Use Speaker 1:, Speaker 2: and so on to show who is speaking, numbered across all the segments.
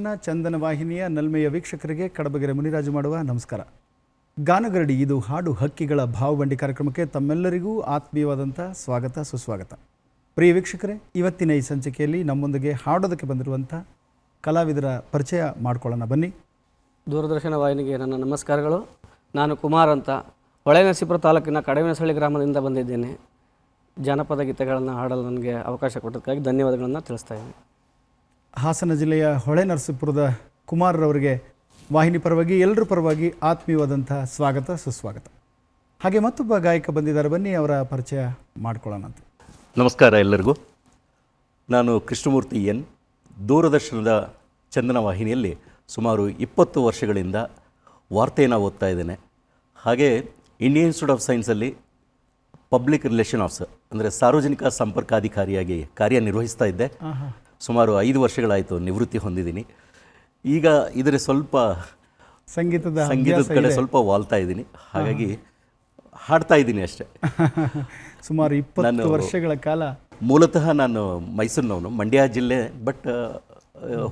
Speaker 1: ದೂರದರ್ಶನ ಚಂದನ ವಾಹಿನಿಯ ನಲ್ಮೆಯ ವೀಕ್ಷಕರಿಗೆ ಕಡಬಗೆರೆ ಮುನಿರಾಜು ಮಾಡುವ ನಮಸ್ಕಾರ. ಗಾನಗರಡಿ, ಇದು ಹಾಡು ಹಕ್ಕಿಗಳ ಭಾವಬಂಡಿ ಕಾರ್ಯಕ್ರಮಕ್ಕೆ ತಮ್ಮೆಲ್ಲರಿಗೂ ಆತ್ಮೀಯವಾದಂಥ ಸ್ವಾಗತ, ಸುಸ್ವಾಗತ. ಪ್ರಿಯ ವೀಕ್ಷಕರೇ, ಇವತ್ತಿನ ಈ ಸಂಚಿಕೆಯಲ್ಲಿ ನಮ್ಮೊಂದಿಗೆ ಹಾಡೋದಕ್ಕೆ ಬಂದಿರುವಂಥ ಕಲಾವಿದರ ಪರಿಚಯ ಮಾಡಿಕೊಳ್ಳೋಣ, ಬನ್ನಿ.
Speaker 2: ದೂರದರ್ಶನ ವಾಹಿನಿಗೆ ನನ್ನ ನಮಸ್ಕಾರಗಳು. ನಾನು ಕುಮಾರ್ ಅಂತ. ಹೊಳೆನರಸೀಪುರ ತಾಲೂಕಿನ ಕಡವಿನಸಳ್ಳಿ ಗ್ರಾಮದಿಂದ ಬಂದಿದ್ದೇನೆ. ಜಾನಪದ ಗೀತೆಗಳನ್ನು ಹಾಡಲು ನನಗೆ ಅವಕಾಶ ಕೊಟ್ಟದಕ್ಕಾಗಿ ಧನ್ಯವಾದಗಳನ್ನು ತಿಳಿಸ್ತಾ ಇದ್ದೀನಿ.
Speaker 1: ಹಾಸನ ಜಿಲ್ಲೆಯ ಹೊಳೆ ನರಸೀಪುರದ ಕುಮಾರ್ರವರಿಗೆ ವಾಹಿನಿ ಪರವಾಗಿ ಎಲ್ಲರ ಪರವಾಗಿ ಆತ್ಮೀಯವಾದಂಥ ಸ್ವಾಗತ ಸುಸ್ವಾಗತ. ಹಾಗೆ ಮತ್ತೊಬ್ಬ ಗಾಯಕ ಬಂದಿದ್ದಾರೆ. ಬನ್ನಿ ಅವರ ಪರಿಚಯ ಮಾಡಿಕೊಳ್ಳೋಣ ಅಂತ.
Speaker 3: ನಮಸ್ಕಾರ ಎಲ್ಲರಿಗೂ. ನಾನು ಕೃಷ್ಣಮೂರ್ತಿ ಎನ್. ದೂರದರ್ಶನದ ಚಂದನ ವಾಹಿನಿಯಲ್ಲಿ ಸುಮಾರು ಇಪ್ಪತ್ತು ವರ್ಷಗಳಿಂದ ವಾರ್ತೆಯನ್ನು ಓದ್ತಾ ಇದ್ದೇನೆ. ಹಾಗೆ ಇಂಡಿಯನ್ ಇನ್ಸ್ಟಿಟ್ಯೂಟ್ ಆಫ್ ಸೈನ್ಸಲ್ಲಿ ಪಬ್ಲಿಕ್ ರಿಲೇಷನ್ ಆಫೀಸರ್ ಅಂದರೆ ಸಾರ್ವಜನಿಕ ಸಂಪರ್ಕಾಧಿಕಾರಿಯಾಗಿ ಕಾರ್ಯನಿರ್ವಹಿಸ್ತಾ ಇದ್ದೆ. ಸುಮಾರು ಐದು ವರ್ಷಗಳಾಯಿತು ನಿವೃತ್ತಿ ಹೊಂದಿದ್ದೀನಿ. ಈಗ ಇದರ ಸ್ವಲ್ಪ
Speaker 1: ಸಂಗೀತದ
Speaker 3: ಸಂಗೀತದ ಕಡೆ ಸ್ವಲ್ಪ ವಾಲ್ತಾ ಇದ್ದೀನಿ. ಹಾಗಾಗಿ ಹಾಡ್ತಾ ಇದ್ದೀನಿ ಅಷ್ಟೇ.
Speaker 1: ಸುಮಾರು ಇಪ್ಪತ್ತು ವರ್ಷಗಳ ಕಾಲ.
Speaker 3: ಮೂಲತಃ ನಾನು ಮೈಸೂರಿನವನು ಮಂಡ್ಯ ಜಿಲ್ಲೆ ಬಟ್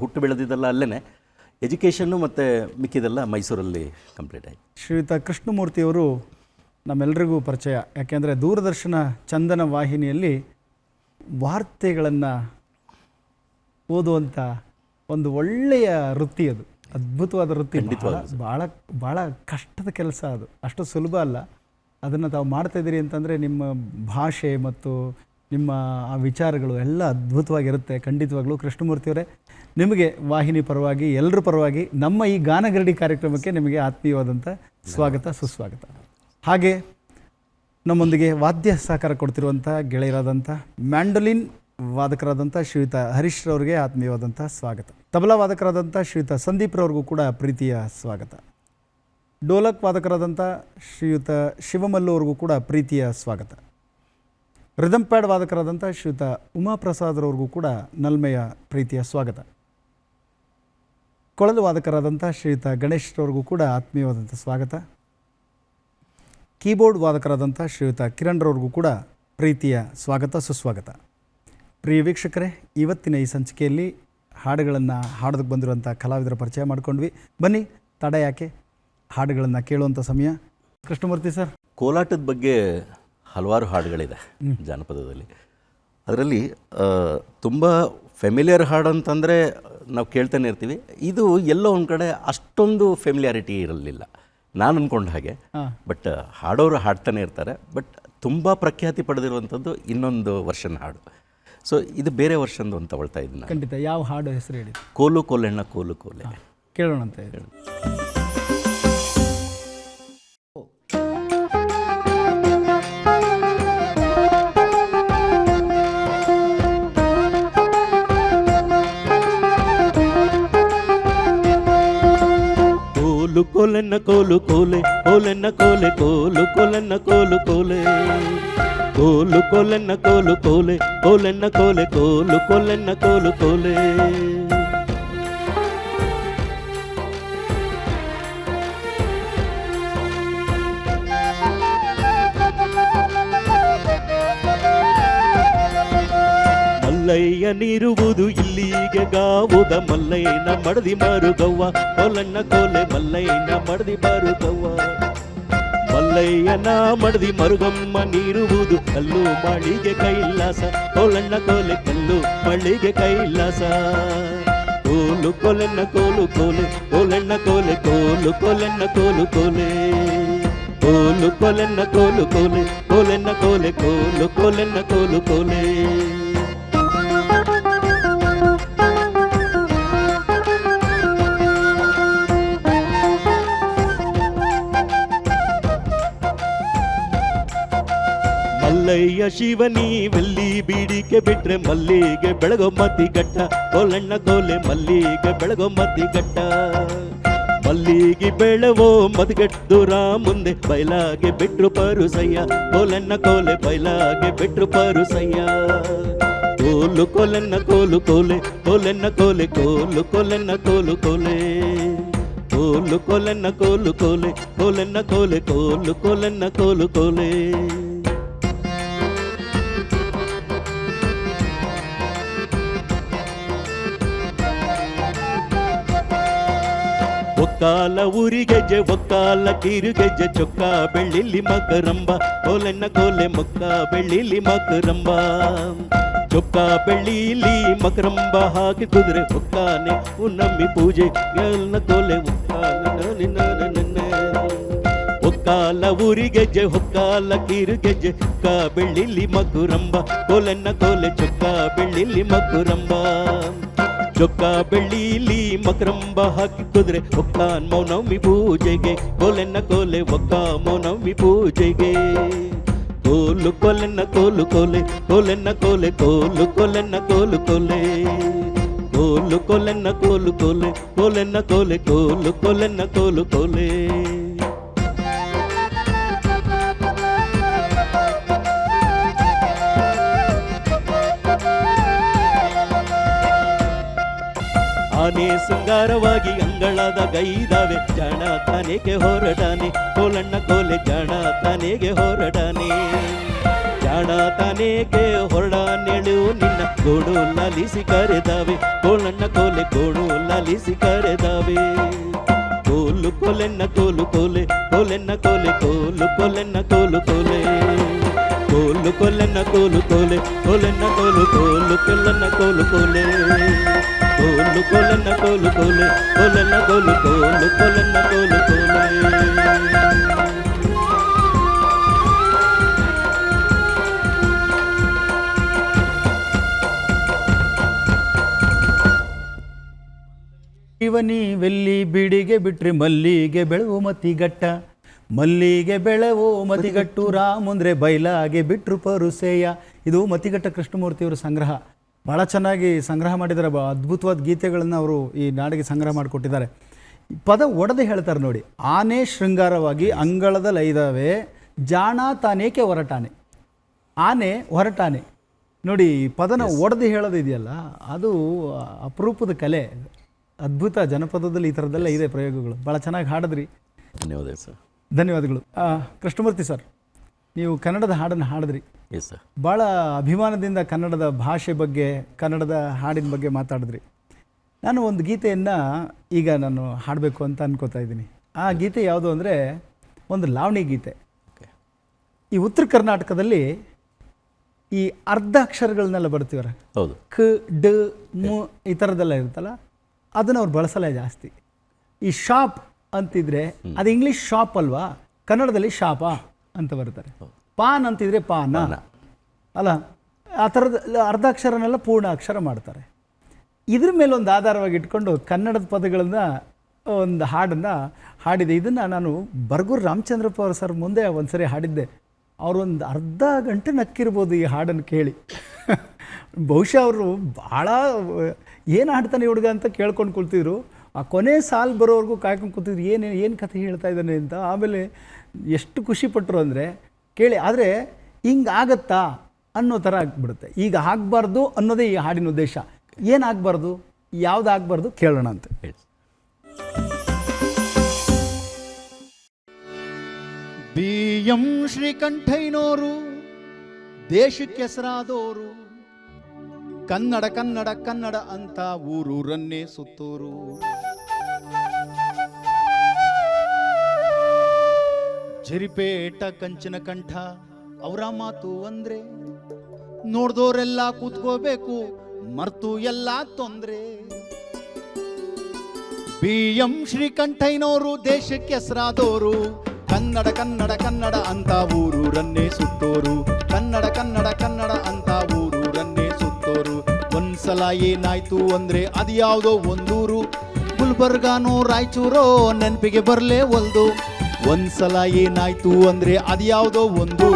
Speaker 3: ಹುಟ್ಟು ಬೆಳೆದಿದ್ದೆಲ್ಲ ಅಲ್ಲೇ ಎಜುಕೇಷನ್ನು ಮತ್ತು ಮಿಕ್ಕಿದೆಲ್ಲ ಮೈಸೂರಲ್ಲಿ ಕಂಪ್ಲೀಟ್ ಆಯಿತು.
Speaker 1: ಶ್ರೀಯುತ ಕೃಷ್ಣಮೂರ್ತಿಯವರು ನಮ್ಮೆಲ್ಲರಿಗೂ ಪರಿಚಯ. ಯಾಕೆಂದರೆ ದೂರದರ್ಶನ ಚಂದನ ವಾಹಿನಿಯಲ್ಲಿ ವಾರ್ತೆಗಳನ್ನು ಓದುವಂಥ ಒಂದು ಒಳ್ಳೆಯ ವೃತ್ತಿ ಅದು. ಅದ್ಭುತವಾದ ವೃತ್ತಿ ಭಾಳ ಭಾಳ ಕಷ್ಟದ ಕೆಲಸ ಅದು. ಅಷ್ಟು ಸುಲಭ ಅಲ್ಲ. ಅದನ್ನು ತಾವು ಮಾಡ್ತಾ ಇದ್ದೀರಿ ಅಂತಂದರೆ ನಿಮ್ಮ ಭಾಷೆ ಮತ್ತು ನಿಮ್ಮ ಆ ವಿಚಾರಗಳು ಎಲ್ಲ ಅದ್ಭುತವಾಗಿರುತ್ತೆ. ಖಂಡಿತವಾಗ್ಲೂ ಕೃಷ್ಣಮೂರ್ತಿಯವರೇ ನಿಮಗೆ ವಾಹಿನಿ ಪರವಾಗಿ ಎಲ್ಲರ ಪರವಾಗಿ ನಮ್ಮ ಈ ಗಾನಗರಡಿ ಕಾರ್ಯಕ್ರಮಕ್ಕೆ ನಿಮಗೆ ಆತ್ಮೀಯವಾದಂಥ ಸ್ವಾಗತ ಸುಸ್ವಾಗತ. ಹಾಗೆ ನಮ್ಮೊಂದಿಗೆ ವಾದ್ಯ ಸಹಕಾರ ಕೊಡ್ತಿರುವಂಥ ಗೆಳೆಯರಾದಂಥ ಮ್ಯಾಂಡೋಲಿನ್ ವಾದಕರಾದಂಥ ಶ್ರೀಯುತ ಹರೀಶ್ ರವರಿಗೆ ಆತ್ಮೀಯವಾದಂಥ ಸ್ವಾಗತ. ತಬಲಾ ವಾದಕರಾದಂಥ ಶ್ರೀಯುತ ಸಂದೀಪ್ ರವ್ರಿಗೂ ಕೂಡ ಪ್ರೀತಿಯ ಸ್ವಾಗತ. ಡೋಲಕ್ ವಾದಕರಾದಂಥ ಶ್ರೀಯುತ ಶಿವಮಲ್ಲು ಅವ್ರಿಗೂ ಕೂಡ ಪ್ರೀತಿಯ ಸ್ವಾಗತ. ರಿದಮ್ ಪ್ಯಾಡ್ ವಾದಕರಾದಂಥ ಶ್ರೀಯುತ ಉಮಾಪ್ರಸಾದ್ರವ್ರಿಗೂ ಕೂಡ ನಲ್ಮೆಯ ಪ್ರೀತಿಯ ಸ್ವಾಗತ. ಕೊಳಲು ವಾದಕರಾದಂಥ ಶ್ರೀಯುತ ಗಣೇಶ್ ರವರಿಗೂ ಕೂಡ ಆತ್ಮೀಯವಾದಂಥ ಸ್ವಾಗತ. ಕೀಬೋರ್ಡ್ ವಾದಕರಾದಂಥ ಶ್ರೀಯುತ ಕಿರಣ್ ರವ್ರಿಗೂ ಕೂಡ ಪ್ರೀತಿಯ ಸ್ವಾಗತ, ಸುಸ್ವಾಗತ. ಪ್ರಿಯ ವೀಕ್ಷಕರೇ ಇವತ್ತಿನ ಈ ಸಂಚಿಕೆಯಲ್ಲಿ ಹಾಡುಗಳನ್ನು ಹಾಡೋದಕ್ಕೆ ಬಂದಿರುವಂಥ ಕಲಾವಿದರ ಪರಿಚಯ ಮಾಡ್ಕೊಂಡ್ವಿ. ಬನ್ನಿ ತಡ ಯಾಕೆ ಹಾಡುಗಳನ್ನು ಕೇಳುವಂಥ ಸಮಯ. ಕೃಷ್ಣಮೂರ್ತಿ ಸರ್.
Speaker 3: ಕೋಲಾಟದ ಬಗ್ಗೆ ಹಲವಾರು ಹಾಡುಗಳಿದೆ ಜಾನಪದದಲ್ಲಿ. ಅದರಲ್ಲಿ ತುಂಬ ಫೆಮಿಲಿಯರ್ ಹಾಡು ಅಂತಂದರೆ ನಾವು ಕೇಳ್ತಾನೆ ಇರ್ತೀವಿ. ಇದು ಎಲ್ಲೋ ಒಂದು ಕಡೆ ಅಷ್ಟೊಂದು ಫೆಮಿಲಿಯಾರಿಟಿ ಇರಲಿಲ್ಲ. ನಾನು ಅಂದ್ಕೊಂಡ ಹಾಗೆ. ಬಟ್ ಹಾಡೋರು ಹಾಡ್ತಾನೆ ಇರ್ತಾರೆ. ಬಟ್ ತುಂಬ ಪ್ರಖ್ಯಾತಿ ಪಡೆದಿರುವಂಥದ್ದು ಇನ್ನೊಂದು ವರ್ಷನ್ ಹಾಡು. ಸೊ ಇದು ಬೇರೆ ವರ್ಷನ್ದು ಅಂತ ತಗೊಳ್ತಾ ಇದ್ದೀನಿ ನಾನು.
Speaker 1: ಖಂಡಿತ ಯಾವ ಹಾಡು ಹೆಸರು ಹೇಳಿ?
Speaker 3: ಕೋಲು ಕೋಲೆಣ್ಣ ಕೋಲು ಕೋಲೆ
Speaker 1: ಕೇಳೋಣ ಅಂತ ಹೇಳಿ.
Speaker 4: ಕೋಲು ಕೋಲನ್ನ ಕೋಲು ಕೋಲೆ ಕೋಲೆನ್ನ ಕೋಲೆ ಕೋಲು ಕೋಲನ್ನ ಕೋಲು ಕೋಲೆ. ಕೋಲು ಕೋಲನ್ನ ಕೋಲು ಕೋಲೆ ಕೋಲನ್ನ ಕೋಲೆ ಕೋಲು ಕೋಲನ್ನ ಕೋಲು ಕೋಲೆ ಮಲ್ಲಯ್ಯ ನೀರುವುದು ಇಲ್ಲಿಗೆ ಗಾವುದ ಮಲ್ಲಯ್ಯನ ಮಡದಿ ಮರುಗವ್ವ ಕೋಲಣ್ಣ ಕೋಲೆ ಮಲ್ಲಯ್ಯನ ಮಡದಿ ಮರುಗವ್ವ ಮಲ್ಲಯ್ಯನ ಮಡದಿ ಮರುಗಮ್ಮ ನೀರುವುದು ಕಲ್ಲು ಮಳಿಗೆ ಕೈಲಾಸ ಕೋಲಣ್ಣ ಕೋಲೆ ಕಲ್ಲು ಮಳಿಗೆ ಕೈಲಾಸ ಕೋಲು ಕೋಲಣ್ಣ ಕೋಲು ಕೋಲೆ ಕೋಲಣ್ಣ ಕೋಲೆ ಕೋಲು ಕೋಲಣ್ಣ ಕೋಲು ಕೋಲೆ ಕೋಲು ಕೋಲಣ್ಣ ಕೋಲು ಕೋಲೆ ಕೋಲಣ್ಣ ಕೋಲೆ ಕೋಲು ಕೋಲಣ್ಣ ಕೋಲು ಕೋಲೆ ಮಲ್ಲಯ್ಯ ಶಿವನಿ ವೆಲ್ಲಿ ಬೀಡಿಕೆ ಬಿಟ್ರೆ ಮಲ್ಲಿಗೆ ಬೆಳಗೋ ಮತಿ ಗಟ್ಟ ಕೋಲಣ್ಣ ಕೋಲೆ ಮಲ್ಲಿಗೆ ಬೆಳಗೋ ಮತಿ ಗಟ್ಟ ಮಲ್ಲಿಗೆ ಬೆಳವೋ ಮದಿಗೆಟ್ಟುರ ಮುಂದೆ ಬೈಲಾಗೆ ಬಿಟ್ರು ಪರುಸಯ್ಯ ಕೋಲಣ್ಣ ಕೋಲೆ ಬೈಲಾಗೆ ಬಿಟ್ರು ಪರುಸಯ್ಯ ಕೋಲು ಕೋಲನ್ನ ಕೋಲು ಕೋಲೆ ಕೋಲನ್ನ ಕೋಲೆ ಕೋಲು ಕೋಲನ್ನ ಕೋಲು ಕೋಲೆ ಕೋಲು ಕೋಲನ್ನ ಕೋಲು ಕೋಲೆ ಕೋಲನ್ನ ಕೋಲೆ ಕೋಲು ಕೋಲನ್ನ ಕೋಲು ಕೋಲೆ ಒಕ್ಕಾಲ ಊರಿಗೆಜ್ಜೆ ಒಕ್ಕಾಲ ಕಿರುಗೆಜ್ಜೆ ಚೊಕ್ಕ ಬೆಳ್ಳಿಲಿ ಮಕರಂಬ ಕೋಲೆನ್ನ ಕೋಲೆ ಮೊಕ್ಕ ಬೆಳ್ಳಿಲಿ ಮಕರಂಬ ಚೊಕ್ಕ ಬೆಳ್ಳಿಲಿ ಮಕರಂಬ ಹಾಕಿ ಕುದುರೆ ಒಕ್ಕಾನೆ ಉನ್ನಮ್ಮಿ ಪೂಜೆ ಎಲ್ಲ ಕೋಲೆ ಒಕ್ಕಾನ ನಿನ್ನ ನನ್ನ ಒಕ್ಕಾಲ ಊರಿಗೆಜ್ಜೆ ಹೊಕ್ಕಾಲ ಕಿರುಗೆಜ್ಜೆ ಚೊಕ್ಕ ಬೆಳ್ಳಿಲಿ ಮಕುರಂಬ ಕೋಲೆನ್ನ ಕೋಲೆ ಚೊಕ್ಕ ಬೆಳ್ಳಿಲಿ ಮಕುರಂಬ ಚೊಕ್ಕ ಬೆಳ್ಳಿಲಿ ಮಕರಂಬ ಹಾಕಿ ಕುದುರೆ ಒಕ್ಕಾನ್ ಮೌನಮ್ಮಿ ಪೂಜೆಗೆ ಕೋಲೆನ್ನ ಕೋಲೆ ಒಕ್ಕ ಮೌನಮ್ಮಿ ಪೂಜೆಗೆ ಕೋಲು ಕೊಲೆನ್ನ ಕೋಲು ಕೋಲೆ ಕೋಲೆನ್ನ ಕೋಲೆ ಕೋಲು ಕೊಲೆನ್ನ ಕೋಲು ಕೋಲೆ ಕೋಲು ಕೊಲೆನ್ನ ಕೋಲು ಕೋಲೆ ಕೋಲೆನ್ನ ಕೋಲೆ ಕೋಲು ಕೊಲೆನ್ನ ಕೋಲು ಕೋಲೆ ಶೃಂಗಾರವಾಗಿ ಅಂಗಳದ ಗೈದಾವೆ ಜಾಣ ತಾನೆಗೆ ಹೊರಡಾನೆ, ಕೋಲಣ್ಣ ಕೋಲೆ ಜಾಣ ತಾನೆಗೆ ಹೊರಡಾನೆ. ಜಾಣ ಹೊರಡ ಹೊರಡಾನೆಳು ನಿನ್ನ ಗೋಡು ಲಾಲಿಸಿ ಕರೆದಾವೆ ಕೋಲಣ್ಣ ಕೋಲೆ ಗೋಡು ಲಾಲಿಸಿ ಕರೆದಾವೆ ಕೋಲು ಕೊಲೆನ್ನ ಕೋಲು ಕೋಲೆ ಕೋಲೆನ್ನ ಕೋಲೆ, ಕೋಲು ಕೊಲೆನ್ನ ಕೋಲು ಕೋಲೆ. ಕೋಲು ಕೊಲೆನ್ನ ಕೋಲು ಕೋಲೆ ಕೋಲೆನ್ನ ಕೋಲು ಕೋಲು ಕೊಲ್ಲನ್ನ ಕೋಲು ಕೋಲೆ. కోలు కోలన్న
Speaker 1: కోలు ವೆಲ್ಲಿ ಬಿಡಿಗೆ ಬಿಟ್ರಿ ಮಲ್ಲಿಗೆ ಬೆಳೆವು ಮತಿಗಟ್ಟ, ಮಲ್ಲಿಗೆ ಬೆಳೆವು ಮತಿಗಟ್ಟು ರಾಮಂದ್ರೆ ಬೈಲಾಗೆ ಬಿಟ್ರು ಪರುಸೇಯ. ಇದು ಮತಿಗಟ್ಟ ಕೃಷ್ಣಮೂರ್ತಿಯವರ ಸಂಗ್ರಹ. ಭಾಳ ಚೆನ್ನಾಗಿ ಸಂಗ್ರಹ ಮಾಡಿದ್ದಾರೆ. ಬ- ಅದ್ಭುತವಾದ ಗೀತೆಗಳನ್ನು ಅವರು ಈ ನಾಡಿಗೆ ಸಂಗ್ರಹ ಮಾಡಿಕೊಟ್ಟಿದ್ದಾರೆ. ಪದ ಒಡೆದು ಹೇಳ್ತಾರೆ ನೋಡಿ. ಆನೆ ಶೃಂಗಾರವಾಗಿ ಅಂಗಳದ ಲೈದವೆ ಜಾಣ ತಾನೇಕೆ ಹೊರಟಾನೆ? ಆನೆ ಹೊರಟಾನೆ. ನೋಡಿ ಪದನ ಒಡೆದು ಹೇಳೋದಿದೆಯಲ್ಲ ಅದು ಅಪರೂಪದ ಕಲೆ. ಅದ್ಭುತ ಜನಪದದಲ್ಲಿ ಈ ಥರದ್ದೆಲ್ಲ ಇದೆ ಪ್ರಯೋಗಗಳು. ಭಾಳ ಚೆನ್ನಾಗಿ ಹಾಡಿದ್ರಿ.
Speaker 3: ಧನ್ಯವಾದ ಸರ್.
Speaker 1: ಧನ್ಯವಾದಗಳು. ಕೃಷ್ಣಮೂರ್ತಿ ಸರ್. ನೀವು ಕನ್ನಡದ ಹಾಡನ್ನು ಹಾಡಿದ್ರಿ.
Speaker 3: ಎಸ್ ಸರ್
Speaker 1: ಭಾಳ ಅಭಿಮಾನದಿಂದ ಕನ್ನಡದ ಭಾಷೆ ಬಗ್ಗೆ ಕನ್ನಡದ ಹಾಡಿನ ಬಗ್ಗೆ ಮಾತಾಡಿದ್ರಿ. ನಾನು ಒಂದು ಗೀತೆಯನ್ನು ಈಗ ನಾನು ಹಾಡಬೇಕು ಅಂತ ಅನ್ಕೋತಾ ಇದ್ದೀನಿ. ಆ ಗೀತೆ ಯಾವುದು ಅಂದರೆ ಒಂದು ಲಾವಣಿ ಗೀತೆ. ಈ ಉತ್ತರ ಕರ್ನಾಟಕದಲ್ಲಿ ಈ ಅರ್ಧ ಅಕ್ಷರಗಳನ್ನೆಲ್ಲ ಬರ್ತೀವರ
Speaker 3: ಹೌದು.
Speaker 1: ಕ ಡ ಮು ಈ ಥರದ್ದೆಲ್ಲ ಇರುತ್ತಲ್ಲ? ಅದನ್ನು ಅವ್ರು ಬಳಸಲ್ಲ ಜಾಸ್ತಿ. ಈ ಶಾಪ್ ಅಂತಿದ್ರೆ ಅದು ಇಂಗ್ಲೀಷ್ ಶಾಪ್ ಅಲ್ವಾ? ಕನ್ನಡದಲ್ಲಿ ಶಾಪ. ಅಂತ ಬರ್ತಾರೆ. ಪಾನ್ ಅಂತಿದ್ರೆ ಪಾನ. ಅಲ್ಲ ಆ ಥರದ ಅರ್ಧಾಕ್ಷರನೆಲ್ಲ ಪೂರ್ಣ ಅಕ್ಷರ ಮಾಡ್ತಾರೆ. ಇದ್ರ ಮೇಲೆ ಒಂದು ಆಧಾರವಾಗಿ ಇಟ್ಕೊಂಡು ಕನ್ನಡದ ಪದಗಳನ್ನು ಒಂದು ಹಾಡನ್ನು ಹಾಡಿದೆ. ಇದನ್ನು ನಾನು ಬರ್ಗೂರು ರಾಮಚಂದ್ರಪ್ಪ ಅವರ ಸರ್ ಮುಂದೆ ಒಂದ್ಸರಿ ಹಾಡಿದ್ದೆ. ಅವರು ಒಂದು ಅರ್ಧ ಗಂಟೆ ನಕ್ಕಿರ್ಬೋದು ಈ ಹಾಡನ್ನು ಕೇಳಿ. ಬಹುಶಃ ಅವರು ಭಾಳ ಏನು ಹಾಡ್ತಾನೆ ಹುಡುಗ ಅಂತ ಕೇಳ್ಕೊಂಡು ಕುಳ್ತಿದ್ರು. ಆ ಕೊನೆ ಸಾಲು ಬರೋವರೆಗೂ ಕಾಯ್ಕೊಂಡು ಕೂತಿದ್ರು. ಏನು ಏನು ಕಥೆ ಹೇಳ್ತಾ ಇದ್ದಾನೆ ಅಂತ. ಆಮೇಲೆ ಎಷ್ಟು ಖುಷಿಪಟ್ಟರು ಅಂದರೆ ಕೇಳಿ ಆದರೆ ಹಿಂಗೆ ಆಗತ್ತಾ ಅನ್ನೋ ಥರ ಆಗ್ಬಿಡುತ್ತೆ. ಈಗ ಆಗಬಾರ್ದು ಅನ್ನೋದೇ ಈ ಹಾಡಿನ ಉದ್ದೇಶ. ಏನಾಗಬಾರ್ದು ಯಾವ್ದು ಆಗಬಾರ್ದು ಕೇಳೋಣ ಅಂತ.
Speaker 3: ಹೇಳಿ
Speaker 1: ಬಿ ಎಂ ಶ್ರೀಕಂಠೈನೋರು ದೇಶಕ್ಕೆ ಹೆಸರಾದೋರು ಕನ್ನಡ ಕನ್ನಡ ಕನ್ನಡ ಅಂತ ಊರೂರನ್ನೇ ಸುತ್ತೋರು. ಜರಿಪೇಟ ಕಂಚಿನ ಕಂಠ, ಅವರ ಮಾತು ಅಂದ್ರೆ ನೋಡ್ದೋರೆಲ್ಲ ಕೂತ್ಕೋಬೇಕು, ಮರ್ತು ಎಲ್ಲ ತೊಂದ್ರೆ. ಬಿ ಎಂ ಶ್ರೀಕಂಠಯ್ಯನವರು ದೇಶಕ್ಕೆ ಹೆಸರಾದವರು ಕನ್ನಡ ಕನ್ನಡ ಕನ್ನಡ ಅಂತ ಊರೂರನ್ನೇ ಸುತ್ತೋರು, ಕನ್ನಡ ಕನ್ನಡ ಕನ್ನಡ ಅಂತ ಊರೂರನ್ನೇ ಸುತ್ತೋರು. ಒಂದ್ಸಲ ಏನಾಯ್ತು ಅಂದ್ರೆ ಅದ್ಯಾವುದೋ ಒಂದೂರು, ಗುಲ್ಬರ್ಗಾನೋ ರಾಯಚೂರೋ ನೆನಪಿಗೆ ಬರಲೇ ಒಲ್ದು. ಒಂದ್ಸಲ ಏನಾಯ್ತು ಅಂದ್ರೆ ಅದ್ಯಾವುದೋ ಒಂದು.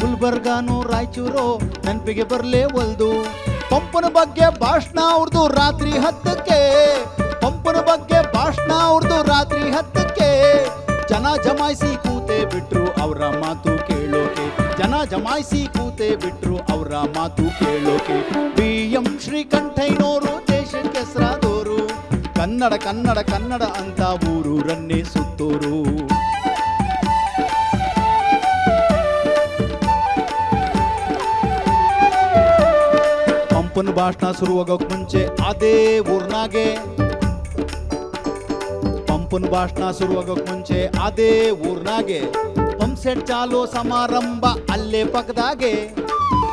Speaker 1: ಗುಲ್ಬರ್ಗಾನೋ ರಾಯಚೂರೋ ನೆನ್ಪಿಗೆ ಬರಲೇ ಒಲ್ದು. ಪಂಪನ ಬಗ್ಗೆ ಭಾಷಣ ಅವ್ರದು ರಾತ್ರಿ ಹತ್ತಕ್ಕೆ. ಪಂಪನ ಬಗ್ಗೆ ಭಾಷಣ ಅವ್ರದು ರಾತ್ರಿ ಹತ್ತಕ್ಕೆ. ಜನ ಜಮಾಯಿಸಿ ಕೂತೆ ಬಿಟ್ರು ಅವರ ಮಾತು ಕೇಳೋಕೆ. ಜನ ಜಮಾಯಿಸಿ ಕೂತೆ ಬಿಟ್ರು ಅವರ ಮಾತು ಕೇಳೋಕೆ. ಬಿ ಎಂ ಶ್ರೀಕಂಠೈನೋರು ದೇಶಕ್ಕೆ ಹೆಸರಾದೋರು. ಕನ್ನಡ ಕನ್ನಡ ಕನ್ನಡ ಅಂತ ಊರೂರನ್ನೇ ಸುತ್ತೋರು. ಪಂಪನ ಭಾಷಣ ಶುರುವಾಗೋಕ್ ಮುಂಚೆ ಅದೇ ಊರ್ನಾಗೆ. ಪಂಪನ ಭಾಷಣ ಶುರುವಾಗೋಕ್ ಮುಂಚೆ ಅದೇ ಊರ್ನಾಗೆ. ಪಂಪ್ಸೆಟ್ ಚಾಲೋ ಸಮಾರಂಭ ಅಲ್ಲೇ ಪಕ್ಕದಾಗೆ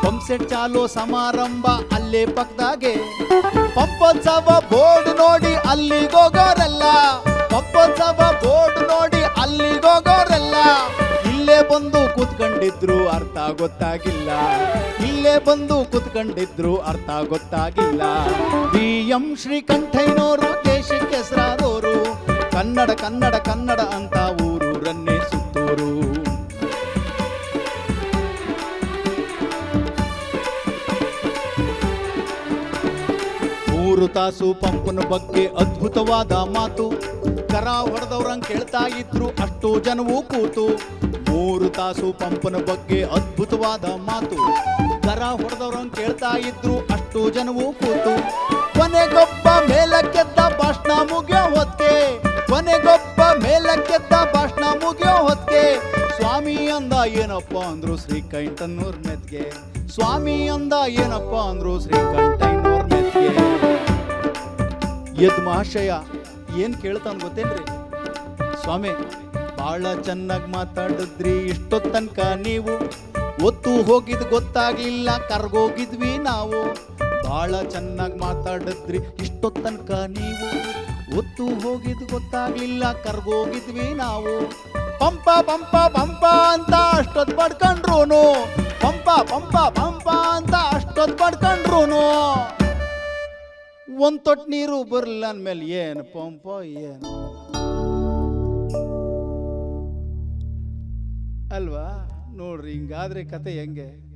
Speaker 1: ಪಂಪ್ಸೆಟ್ ಚಾಲೋ ಸಮಾರಂಭ ಅಲ್ಲೇ ಪಕ್ಕದಾಗೆ ಪಂಪೋತ್ಸವ ಬೋರ್ಡ್ ನೋಡಿ ಅಲ್ಲಿಗೋಗೋರೆಲ್ಲ ಪಂಪೋತ್ಸವ ಬೋರ್ಡ್ ನೋಡಿ ಅಲ್ಲಿಗೋಗೋರೆಲ್ಲ ಇಲ್ಲೇ ಬಂದು ಕೂತ್ಕೊಂಡಿದ್ರು ಅರ್ಥ ಗೊತ್ತಾಗಿಲ್ಲ. ಇಲ್ಲೇ ಬಂದು ಕೂತ್ಕೊಂಡಿದ್ರು ಅರ್ಥ ಗೊತ್ತಾಗಿಲ್ಲ. ಬಿ ಎಂ ಶ್ರೀಕಂಠಯ್ಯನವರು ದೇಶಕ್ಕೆ ಹೆಸರಾದವರು ಕನ್ನಡ ಕನ್ನಡ ಕನ್ನಡ ಅಂತ ಊರೂರನ್ನೇ ಸುತ್ತೋರು. ಮೂರು ತಾಸು ಪಂಪನ ಬಗ್ಗೆ ಅದ್ಭುತವಾದ ಮಾತು. ಕರ ಹೊಡೆದವ್ರಂಗ್ ಕೇಳ್ತಾ ಇದ್ರು, ಅಷ್ಟು ಜನವೂ ಕೂತು. ಮೂರು ತಾಸು ಪಂಪನ ಬಗ್ಗೆ ಅದ್ಭುತವಾದ ಮಾತು. ಕರ ಹೊಡೆದವ್ರಂಗ್ ಕೇಳ್ತಾ ಇದ್ರು ಅಷ್ಟು ಜನವೂ ಕೂತು. ಕೊನೆಗೊಬ್ಬ ಮೇಲಕ್ಕೆದ್ದ ಭಾಷಣ ಮುಗಿಯೋ ಹೊತ್ತೆ. ಕೊನೆಗೊಬ್ಬ ಮೇಲಕ್ಕೆದ್ದ ಭಾಷಣ ಮುಗಿಯೋ ಹೊತ್ತೆ. ಸ್ವಾಮಿ ಅಂದ ಏನಪ್ಪ ಅಂದ್ರು ಶ್ರೀ ಶ್ರೀಕಂಠನೂರ್ ಮೆತ್ಗೆ. ಸ್ವಾಮಿ ಅಂದ ಏನಪ್ಪ ಅಂದ್ರು ಶ್ರೀಕಂಠಯ್ಯನವ್ರ ಮೆತ್ಗೆ. ಎದ್ ಮಹಾಶಯ ಏನ್ ಕೇಳ್ತಾನ ಗೊತ್ತೇನ್ರಿ? ಸ್ವಾಮಿ ಬಹಳ ಚೆನ್ನಾಗಿ ಮಾತಾಡಿದ್ರಿ ಇಷ್ಟೊತ್ತು ತನಕ ನೀವು ಒತ್ತು ಹೋಗಿದ್ ಗೊತ್ತಾಗ್ಲಿಲ್ಲ, ಕರ್ಗೋಗಿದ್ವಿ ನಾವು. ಬಹಳ ಚೆನ್ನಾಗಿ ಮಾತಾಡಿದ್ರಿ ಇಷ್ಟೊತ್ತು ತನಕ ನೀವು ಒತ್ತು ಹೋಗಿದ್ ಗೊತ್ತಾಗ್ಲಿಲ್ಲ, ಕರ್ಗೋಗಿದ್ವಿ ನಾವು. ಪಂಪ ಪಂಪ ಪಂಪ ಅಂತ ಅಷ್ಟೊತ್ ಪಡ್ಕೊಂಡ್ರು ಪಂಪ ಪಂಪ ಪಂಪ ಅಂತ ಅಷ್ಟೊತ್ ಪಡ್ಕೊಂಡ್ರು ಒಂದ್ ತೊಟ್ಟು ನೀರು ಬರಲಿಲ್ಲ ಅಂದ್ಮೇಲೆ ಏನು ಪಂಪ, ಏನು ಅಲ್ವಾ? ನೋಡ್ರಿ, ಹಿಂಗಾದ್ರೆ ಕತೆ ಹೆಂಗೆ?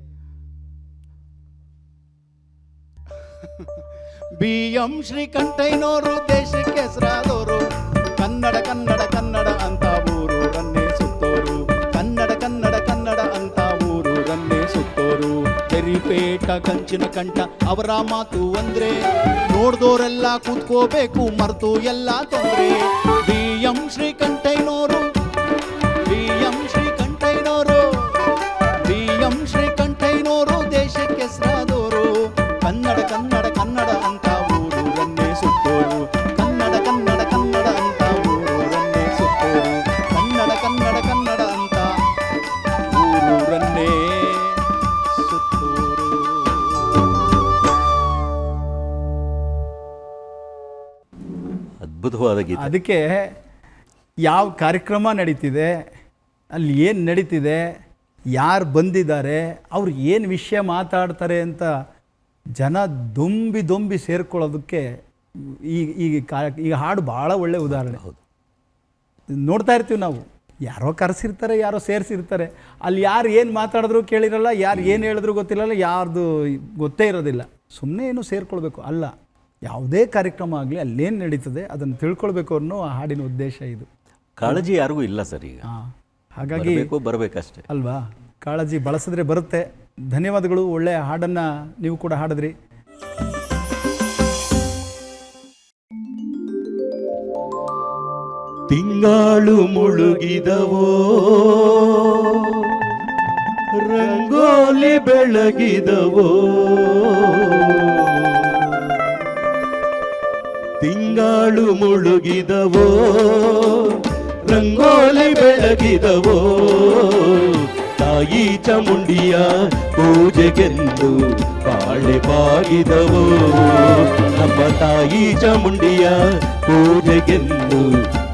Speaker 1: ಬಿ ಎಂ ಶ್ರೀಕಂಠಯ್ಯನವರು ದೇಶಕ್ಕೆ ಹೆಸರಾದವರು. ಕನ್ನಡ ಕನ್ನಡ ಕನ್ನಡ ಅಂತ ಊರು ರನ್ನೇ ಸುತ್ತೋರು. ಕನ್ನಡ ಕನ್ನಡ ಕನ್ನಡ ಅಂತ ಊರು ರನ್ನೇ ಸುತ್ತೋರು. ತೆರಿಪೇಟ, ಕಂಚಿನ ಕಂಠ ಅವರ ಮಾತು ಅಂದ್ರೆ, ನೋಡ್ದೋರೆಲ್ಲ ಕೂತ್ಕೋಬೇಕು, ಮರ್ತು ಎಲ್ಲ ತೊಂದ್ರೆ. ಬಿ ಎಂ ಶ್ರೀಕಂಠಯ್ಯನವರು ಕನ್ನಡ ಕನ್ನಡ ಕನ್ನಡ ಅಂತ ಊರು ರನ್ನೇ ಸುತ್ತೋರು. ಕನ್ನಡ ಕನ್ನಡ ಕನ್ನಡ ಅಂತ ಊರು ರನ್ನೇ ಸುತ್ತೋರು. ಕನ್ನಡ ಕನ್ನಡ ಕನ್ನಡ ಅಂತ ಊರು ರನ್ನೇ ಸುತ್ತೋರು.
Speaker 5: ಅದ್ಭುತವಾದ ಗೀತೆ.
Speaker 6: ಅದಕ್ಕೆ ಯಾವ ಕಾರ್ಯಕ್ರಮ ನಡೀತಿದೆ ಅಲ್ಲಿ ಏನು ನಡೀತಿದೆ ಯಾರು ಬಂದಿದ್ದಾರೆ ಅವ್ರು ಏನು ವಿಷಯ ಮಾತಾಡ್ತಾರೆ ಅಂತ ಜನ ದೊಂಬಿ ದೊಂಬಿ ಸೇರ್ಕೊಳ್ಳೋದಕ್ಕೆ ಈ ಈಗ ಕಾ ಈಗ ಹಾಡು ಭಾಳ ಒಳ್ಳೆ ಉದಾಹರಣೆ.
Speaker 5: ಹೌದು.
Speaker 6: ನೋಡ್ತಾ ಇರ್ತೀವಿ ನಾವು. ಯಾರೋ ಕರೆಸಿರ್ತಾರೆ ಯಾರೋ ಸೇರಿಸಿರ್ತಾರೆ. ಅಲ್ಲಿ ಯಾರು ಏನು ಮಾತಾಡಿದ್ರು ಕೇಳಿರಲ್ಲ ಯಾರು ಏನು ಹೇಳಿದ್ರು ಗೊತ್ತಿರಲ್ಲ ಯಾರ್ದು ಗೊತ್ತೇ ಇರೋದಿಲ್ಲ. ಸುಮ್ಮನೆ ಏನು ಸೇರ್ಕೊಳ್ಬೇಕು? ಅಲ್ಲ ಯಾವುದೇ ಕಾರ್ಯಕ್ರಮ ಆಗಲಿ ಅಲ್ಲೇನು ನಡೀತದೆ ಅದನ್ನು ತಿಳ್ಕೊಳ್ಬೇಕು ಅನ್ನೋ ಆ ಹಾಡಿನ ಉದ್ದೇಶ ಇದು.
Speaker 5: ಕಾಳಜಿ ಯಾರಿಗೂ ಇಲ್ಲ ಸರ್ ಈಗ.
Speaker 6: ಹಾಗಾಗಿ
Speaker 5: ಬರಬೇಕು ಬರಬೇಕಷ್ಟೇ.
Speaker 6: ಅಲ್ವಾ? ಕಾಳಜಿ ಬಳಸಿದ್ರೆ ಬರುತ್ತೆ. ಧನ್ಯವಾದಗಳು ಒಳ್ಳೆಯ ಹಾಡನ್ನು ನೀವು ಕೂಡ ಹಾಡಿದ್ರಿ.
Speaker 4: ತಿಂಗಾಳು ಮುಳುಗಿದವೋ? ರಂಗೋಲಿ ಬೆಳಗಿದವೋ? ತಿಂಗಾಳು ಮುಳುಗಿದವೋ? ರಂಗೋಲಿ ಬೆಳಗಿದವೋ? ತಾಯಿ ಚಾಮುಂಡಿಯ ಪೂಜೆಗೆಂದು ಬಾಳೆ ಬಾಗಿದವೋ. ನಮ್ಮ ತಾಯಿ ಚಾಮುಂಡಿಯ ಪೂಜೆಗೆಂದು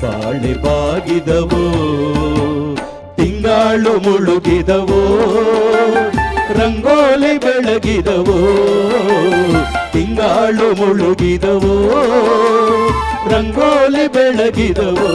Speaker 4: ಬಾಳೆ ಬಾಗಿದವೋ. ತಿಂಗಾಳು ಮುಳುಗಿದವೋ, ರಂಗೋಲಿ ಬೆಳಗಿದವೋ. ತಿಂಗಾಳು ಮುಳುಗಿದವೋ, ರಂಗೋಲಿ ಬೆಳಗಿದವೋ.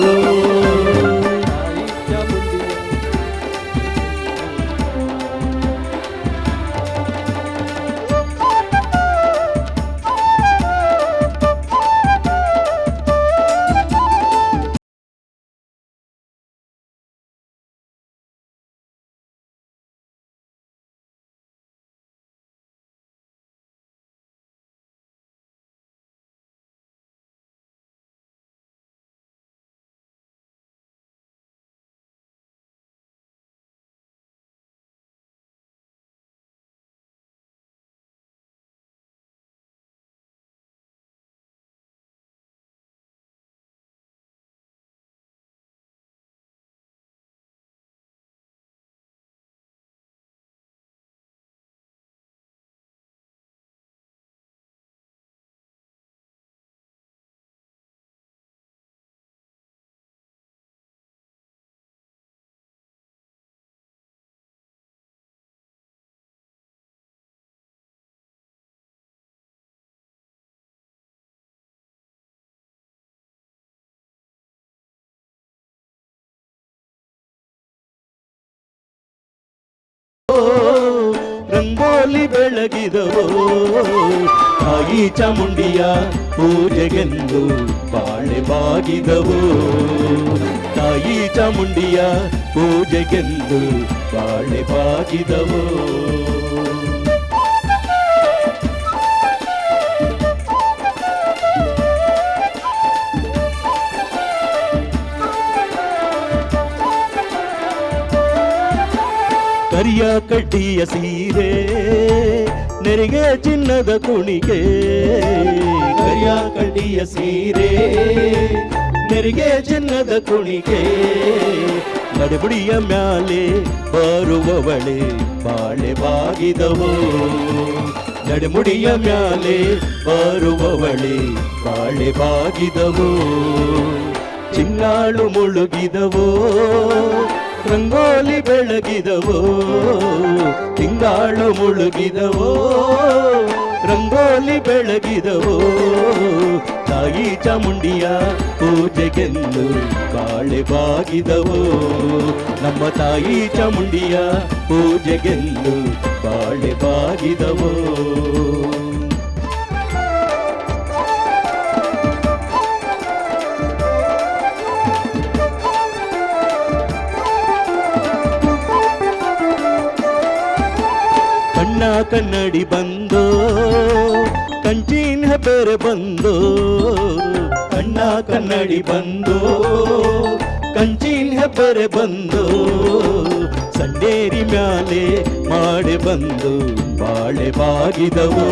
Speaker 4: ಬೆಳಗಿದವೋ? ತಾಯಿ ಚಾಮುಂಡಿಯ ಪೂಜೆಗೆಂದು ಬಾಳೆ ಬಾಗಿದವೋ? ತಾಯಿ ಚಾಮುಂಡಿಯ ಪೂಜೆಗೆಂದು ಬಾಳೆ ಬಾಗಿದವೋ? ಕರಿಯ ಕಡ್ಡಿಯ ಸೀರೆ, ನೆರಿಗೆ ಚಿನ್ನದ ಕುಣಿಗೆ ಕರಿಯ ಕಡ್ಡಿಯ ಸೀರೆ, ನೆರಿಗೆ ಚಿನ್ನದ ಕುಣಿಗೆ ನಡುಬುಡಿಯ ಮ್ಯಾಲೆ ಬರುವವಳೆ ಬಾಳೆ ಬಾಗಿದವು. ನಡುಮುಡಿಯ ಮ್ಯಾಲೆ ಬರುವವಳೆ ಬಾಳೆ ಬಾಗಿದವು. ಚಿನ್ನಾಳು ಮುಳುಗಿದವೋ. ರಂಗೋಲಿ ಬೆಳಗಿದವೋ, ತಿಂಗಾಳು ಮುಳುಗಿದವೋ. ರಂಗೋಲಿ ಬೆಳಗಿದವೋ, ತಾಯಿ ಚಾಮುಂಡಿಯ ಪೂಜೆಗೆಂದು ಬಾಳೆ ಬಾಗಿದವೋ. ನಮ್ಮ ತಾಯಿ ಚಾಮುಂಡಿಯ ಪೂಜೆಗೆಂದು ಬಾಳೆ ಬಾಗಿದವೋ. ಕಣ್ಣ ಕನ್ನಡಿ ಬಂದೋ, ಕಂಚಿನ ಬೇರೆ ಬಂದೋ, ಕಣ್ಣ ಕನ್ನಡಿ ಬಂದು, ಕಂಚಿನ ಬೇರೆ ಬಂದೋ, ಸಂಡೇರಿ ಮ್ಯಾಲೆ ಮಾಡಿ ಬಂದು ಬಾಳೆ ಬಾಗಿದವು.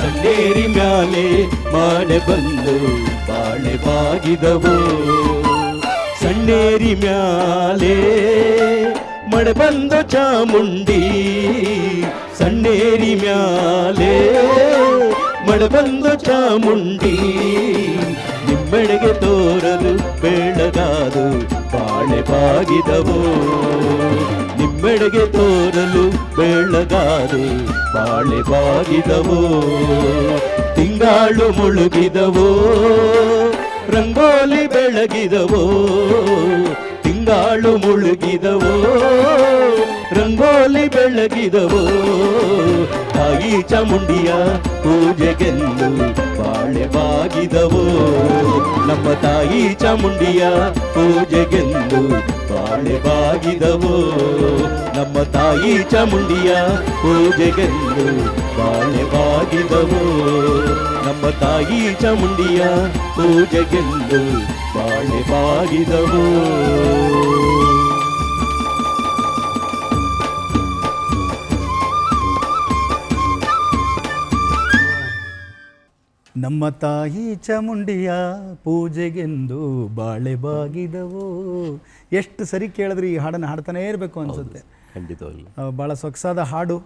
Speaker 4: ಸಂಡೇರಿ ಮ್ಯಾಲೆ ಮಾಡೆ ಬಂದು ಬಾಳೆ ಬಾಗಿದವು. ಸಣ್ಣೇರಿ ಮ್ಯಾಲೆ ಮಳೆ ಬಂದು ಚಾಮುಂಡಿ ಸಣ್ಣೇರಿ ಮ್ಯಾಲೆ. ಮಳೆ ಬಂದು ಚಾಮುಂಡಿ ನಿಮ್ಮೆಡೆಗೆ ತೋರಲು ಬೆಳಗಾದು ಬಾಳೆ ಬಾಗಿದವೋ. ನಿಮ್ಮೆಡೆಗೆ ತೋರಲು ಬೆಳಗಾದು ಬಾಳೆ ಬಾಗಿದವೋ. ತಿಂಗಾಳು ಮುಳುಗಿದವೋ, ರಂಗೋಲಿ ಬೆಳಗಿದವೋ. ತಿಂಗಾಳು ಮುಳುಗಿದವೋ. ರಂಗೋಲಿ ಬೆಳಗಿದವು. ತಾಯಿ ಚಾಮುಂಡಿಯ ಪೂಜೆಗೆಂದು ಬಾಳೆ ಬಾಗಿದವೋ ನಮ್ಮ ತಾಯಿ ಚಾಮುಂಡಿಯ ಪೂಜೆಗೆಂದು ಬಾಳೆ ಬಾಗಿದವೋ ನಮ್ಮ ತಾಯಿ ಚಾಮುಂಡಿಯ ಪೂಜೆಗೆಂದು ಬಾಳೆ ಬಾಗಿದವೋ ನಮ್ಮ ತಾಯಿ ಚಾಮುಂಡಿಯ ಪೂಜೆಗೆಂದು ಬಾಳೆ ಬಾಗಿದವೋ
Speaker 1: ನಮ್ಮ ತಾಯಿ ಚಾಮುಂಡಿಯ ಪೂಜೆಗೆಂದು ಬಾಳೆ ಬಾಗಿದವು. ಎಷ್ಟು ಸರಿ ಕೇಳಿದ್ರೆ ಈ ಹಾಡನ್ನು ಹಾಡ್ತಾನೇ ಇರಬೇಕು ಅನ್ಸುತ್ತೆ.
Speaker 3: ಖಂಡಿತವಾಗಿ
Speaker 1: ಭಾಳ ಸೊಗಸಾದ ಹಾಡು.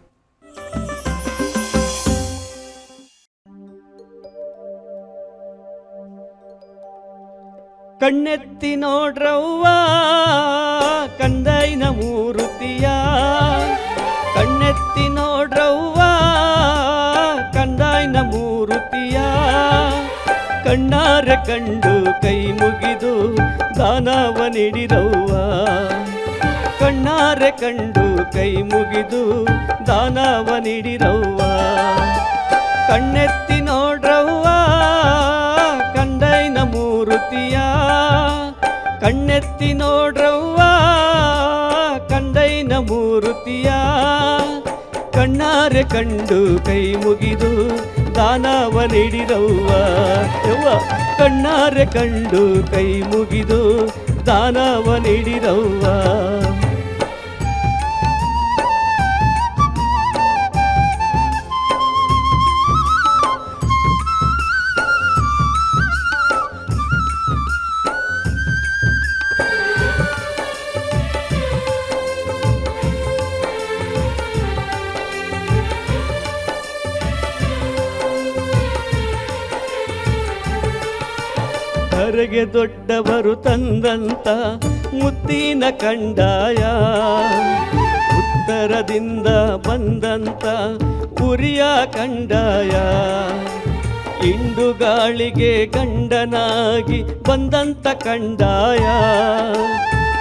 Speaker 2: ಕಣ್ಣೆತ್ತಿ ನೋಡ್ರವ್ವ ಕಂದೈನ ಮೂರುತಿಯ. ಕಣ್ಣೆತ್ತಿ ನೋಡ್ರವ್ವ ಕಂಡು ಕೈ ಮುಗಿದು ದಾನವ ನೀಡಿದವ್ವ. ಕಣ್ಣಾರೆ ಕಂಡು ಕೈ ಮುಗಿದು ದಾನವ ನೀಡಿರವ್ವ ಕಣ್ಣೆತ್ತಿ ನೋಡ್ರವ್ವ, ಕಂಡೈನ ಮೂರುತಿಯ. ಕಣ್ಣೆತ್ತಿ ನೋಡ್ರವ್ವ, ಕಂಡೈನ ಮೂರುತಿಯ. ಕಣ್ಣಾರೆ ಕಂಡು ಕೈ ಮುಗಿದು ದಾನವ ನೀಡಿದವ್ವ. ಯವ್ವ ಕಣ್ಣಾರೆ ಕಂಡು ಕೈ ಮುಗಿದು ದಾನವ ನೀಡಿರವ್ವ ದೊಡ್ಡವರು ತಂದಂತ ಮುತ್ತಿನ ಕಂಡಾಯ. ಉತ್ತರದಿಂದ ಬಂದಂತ ಉರಿಯ ಕಂಡಾಯ. ಇಂಡು ಗಾಳಿಗೆ ಗಂಡನಾಗಿ ಬಂದಂತ ಕಂಡಾಯ.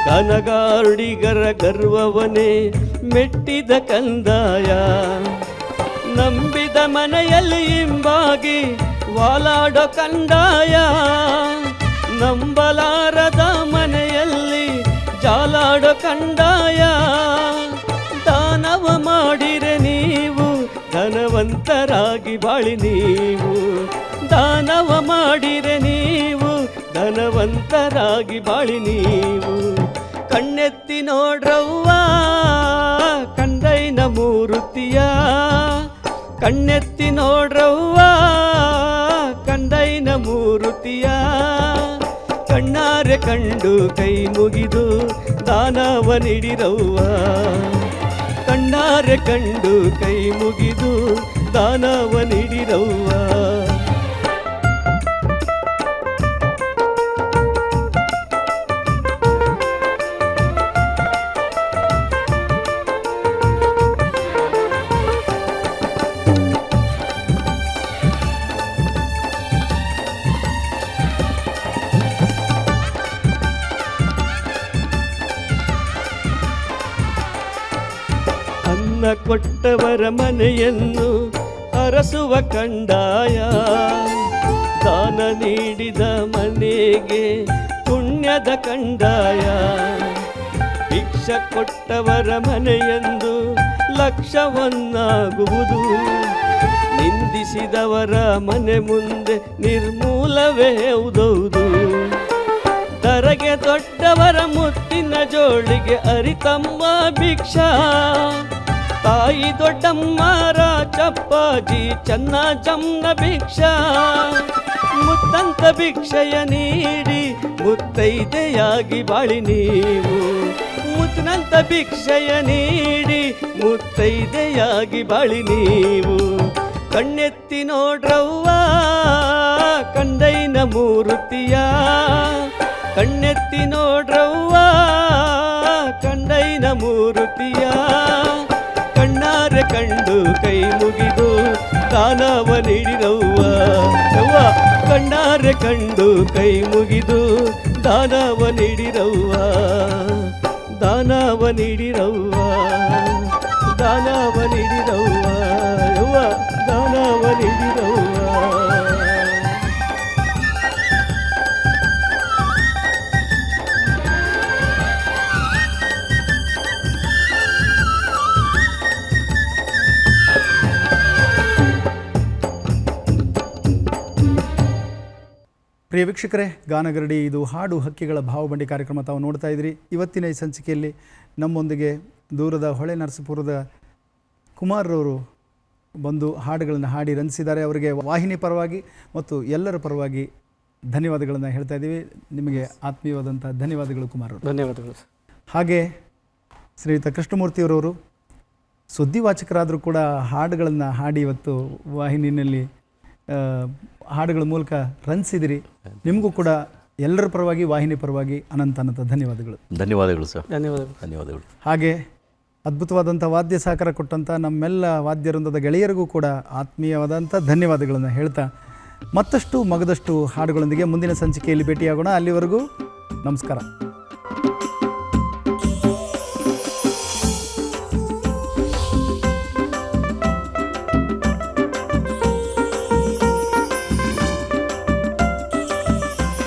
Speaker 2: ಕನಗಾರುಡಿಗರ ಗರ್ವವನೇ ಮೆಟ್ಟಿದ ಕಂದಾಯ. ನಂಬಿದ ಮನೆಯಲ್ಲಿ ಹಿಂಬಾಗಿ ವಾಲಾಡೋ ಕಂದಾಯ ನಂಬಲಾರದ ಮನೆಯಲ್ಲಿ ಜಾಲಾಡೋ ಕಂದಾಯ. ದಾನವ ಮಾಡಿರೆ ನೀವು ಧನವಂತರಾಗಿ ಬಾಳಿ ನೀವು. ದಾನವ ಮಾಡಿರೆ ನೀವು ಧನವಂತರಾಗಿ ಬಾಳಿ ನೀವು. ಕಣ್ಣೆತ್ತಿ ನೋಡ್ರವ್ವ, ಕಂದೈನ ಮೂರುತಿಯ. ಕಣ್ಣೆತ್ತಿ ನೋಡ್ರವ್ವ, ಕಂದೈನ ಮೂರುತಿಯ. ಕಣ್ಣಾರೆ ಕಂಡು ಕೈ ಮುಗಿದು ದಾನವ ನೀಡಿರವ್ವ ಕಣ್ಣಾರೆ ಕಂಡು ಕೈ ಮುಗಿದು ದಾನವ ಕೊಟ್ಟವರ ಮನೆಯನ್ನು ಅರಸುವ ಕಂಡಾಯ. ದಾನ ನೀಡಿದ ಮನೆಗೆ ಪುಣ್ಯದ ಕಂಡಾಯ. ಭಿಕ್ಷ ಕೊಟ್ಟವರ ಮನೆಯೆಂದು ಲಕ್ಷವನ್ನಾಗುವುದು ನಿಂದಿಸಿದವರ ಮನೆ ಮುಂದೆ ನಿರ್ಮೂಲವೇ ಹೌದೌದು ದರಗೆ ದೊಡ್ಡವರ ಮುತ್ತಿನ ಜೋಳಿಗೆ ಅರಿತಮ್ಮ ಭಿಕ್ಷಾ. ತಾಯಿ ದೊಡ್ಡಮ್ಮ ರಾಜಪ್ಪಾಜಿ, ಚೆನ್ನ ಜಮ್ನ ಭಿಕ್ಷಾ. ಮುತ್ತಂತ ಭಿಕ್ಷೆಯ ನೀಡಿ, ಮುತ್ತೈದೆಯಾಗಿ ಬಾಳಿ ನೀವು. ಮುತ್ತಿನಂತ ಭಿಕ್ಷೆಯ ನೀಡಿ, ಮುತ್ತೈದೆಯಾಗಿ ಬಾಳಿ ನೀವು. ಕಣ್ಣೆತ್ತಿ ನೋಡ್ರವ್ವ, ಕಂದೈನ ಮೂರುತಿಯ. ಕಣ್ಣೆತ್ತಿ ನೋಡ್ರವ್ವ, ಕಂದೈನ ಮೂರುತಿಯ. ಕಂಡು ಕೈ ಮುಗಿದು ದಾನವ ನೀಡಿದವ್ವ. ಯವ್ವ, ಕಣ್ಣಾರೆ ಕಂಡು ಕೈ ಮುಗಿದು ದಾನವ ನೀಡಿದವ್ವ. ದಾನವ ನೀಡಿರವ್ವ ದಾನವ ನೀಡಿದವ್ವ. ಯವ್ವ, ದಾನವ ನೀಡಿರವ್ವ
Speaker 1: ಪ್ರಿಯ ವೀಕ್ಷಕರೇ ಗಾನಗರಡಿ ಇದು ಹಾಡು ಹಕ್ಕಿಗಳ ಭಾವಬಂಡಿ ಕಾರ್ಯಕ್ರಮ ತಾವು ನೋಡ್ತಾ ಇದ್ದೀರಿ ಇವತ್ತಿನ ಈ ಸಂಚಿಕೆಯಲ್ಲಿ ನಮ್ಮೊಂದಿಗೆ ದೂರದ ಹೊಳೆ ನರಸಪುರದ ಕುಮಾರ್ರವರು ಬಂದು ಹಾಡುಗಳನ್ನು ಹಾಡಿ ರಂಜಿಸಿದ್ದಾರೆ. ಅವರಿಗೆ ವಾಹಿನಿ ಪರವಾಗಿ ಮತ್ತು ಎಲ್ಲರ ಪರವಾಗಿ ಧನ್ಯವಾದಗಳನ್ನು ಹೇಳ್ತಾ ಇದ್ದೀವಿ. ನಿಮಗೆ ಆತ್ಮೀಯವಾದಂಥ ಧನ್ಯವಾದಗಳು ಕುಮಾರ್ ಅವರು
Speaker 7: ಧನ್ಯವಾದಗಳು
Speaker 1: ಹಾಗೆ ಶ್ರೀಯುತ ಕೃಷ್ಣಮೂರ್ತಿಯವರವರು ಸುದ್ದಿವಾಚಕರಾದರೂ ಕೂಡ ಹಾಡುಗಳನ್ನು ಹಾಡಿ ಇವತ್ತು ವಾಹಿನಿಯಲ್ಲಿ ಹಾಡುಗಳ ಮೂಲಕ ರನ್ಸಿದಿರಿ ನಿಮಗೂ ಕೂಡ ಎಲ್ಲರ ಪರವಾಗಿ ವಾಹಿನಿ ಪರವಾಗಿ ಅನಂತ ಅನಂತ ಧನ್ಯವಾದಗಳು.
Speaker 4: ಧನ್ಯವಾದಗಳು ಸರ್.
Speaker 7: ಧನ್ಯವಾದಗಳು.
Speaker 4: ಧನ್ಯವಾದಗಳು.
Speaker 1: ಹಾಗೆ ಅದ್ಭುತವಾದಂಥ ವಾದ್ಯ ಸಹಕಾರ ಕೊಟ್ಟಂಥ ನಮ್ಮೆಲ್ಲ ವಾದ್ಯವೃಂದದ ಗೆಳೆಯರಿಗೂ ಕೂಡ ಆತ್ಮೀಯವಾದಂಥ ಧನ್ಯವಾದಗಳನ್ನು ಹೇಳ್ತಾ ಮತ್ತಷ್ಟು ಮಗದಷ್ಟು ಹಾಡುಗಳೊಂದಿಗೆ ಮುಂದಿನ ಸಂಚಿಕೆಯಲ್ಲಿ ಭೇಟಿಯಾಗೋಣ. ಅಲ್ಲಿವರೆಗೂ ನಮಸ್ಕಾರ.